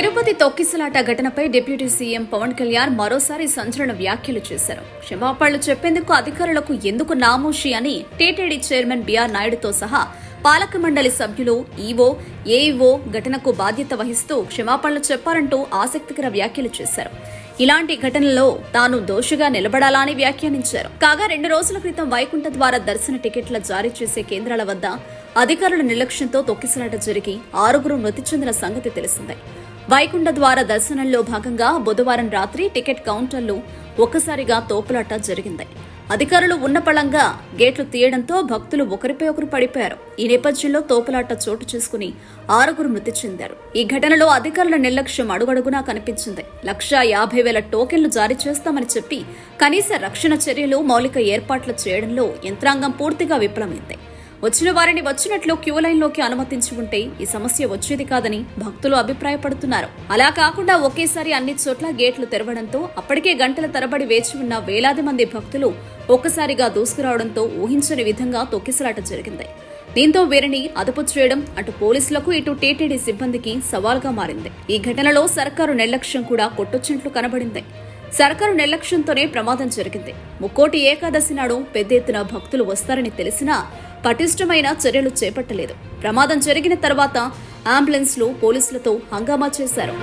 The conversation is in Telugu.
తిరుపతి తొక్కిసలాట ఘటనపై డిప్యూటీ సీఎం పవన్ కళ్యాణ్ మరోసారి సంచలన వ్యాఖ్యలు చేశారు. క్షమాపణలు చెప్పేందుకు అధికారులకు ఎందుకు నామోషి అని టీటీడీ చైర్మన్ బీఆర్ నాయుడుతో సహా పాలక మండలి సభ్యులు ఈవో ఏఈఓ ఘటనకు బాధ్యత వహిస్తూ క్షమాపణలు చెప్పారంటూ ఆసక్తికర వ్యాఖ్యలు చేశారు. ఇలాంటి ఘటనలో తాను దోషిగా నిలబడాలని వ్యాఖ్యానించారు. కాగా రెండు రోజుల క్రితం వైకుంఠ ద్వారా దర్శన టికెట్ల జారీ చేసే కేంద్రాల వద్ద అధికారుల నిర్లక్ష్యంతో తొక్కిసలాట జరిగి ఆరుగురు మృతి చెందిన సంగతి తెలిసిందే. వైకుంఠ ద్వార దర్శనంలో భాగంగా బుధవారం రాత్రి టికెట్ కౌంటర్లు ఒక్కసారిగా తోపులాట జరిగింది. అధికారులు ఉన్న పళంగా గేట్లు తీయడంతో భక్తులు ఒకరిపై ఒకరు పడిపోయారు. ఈ నేపథ్యంలో తోపులాట చోటు చేసుకుని ఆరుగురు మృతి చెందారు. ఈ ఘటనలో అధికారుల నిర్లక్ష్యం అడుగడుగునా కనిపించింది. లక్షా యాభై వేల టోకెన్లు జారీ చేస్తామని చెప్పి కనీస రక్షణ చర్యలు మౌలిక ఏర్పాట్లు చేయడంలో యంత్రాంగం పూర్తిగా విఫలమైంది. వచ్చిన వారిని వచ్చినట్లు క్యూ లైన్లోకి అనుమతించి ఉంటే ఈ సమస్య వచ్చేది కాదని భక్తులు అభిప్రాయపడుతున్నారు. అలా కాకుండా ఒకేసారి అన్ని చోట్ల గేట్లు తెరవడంతో అప్పటికే గంటల తరబడి వేచి ఉన్న వేలాది మంది భక్తులు ఒక్కసారిగా దూసుకురావడంతో ఊహించని విధంగా తొక్కిసలాట జరిగింది. దీంతో వీరిని అదుపు చేయడం అటు పోలీసులకు ఇటు టీటీడీ సిబ్బందికి సవాల్గా మారింది. ఈ ఘటనలో సర్కారు నిర్లక్ష్యం కూడా కొట్టొచ్చినట్లు కనబడింది. సర్కారు నిర్లక్ష్యంతోనే ప్రమాదం జరిగింది. ముక్కోటి ఏకాదశి నాడు పెద్ద ఎత్తున భక్తులు వస్తారని తెలిసినా పటిష్టమైన చర్యలు చేపట్టలేదు. ప్రమాదం జరిగిన తర్వాత అంబులెన్స్లు పోలీసులతో హంగామా చేశారు.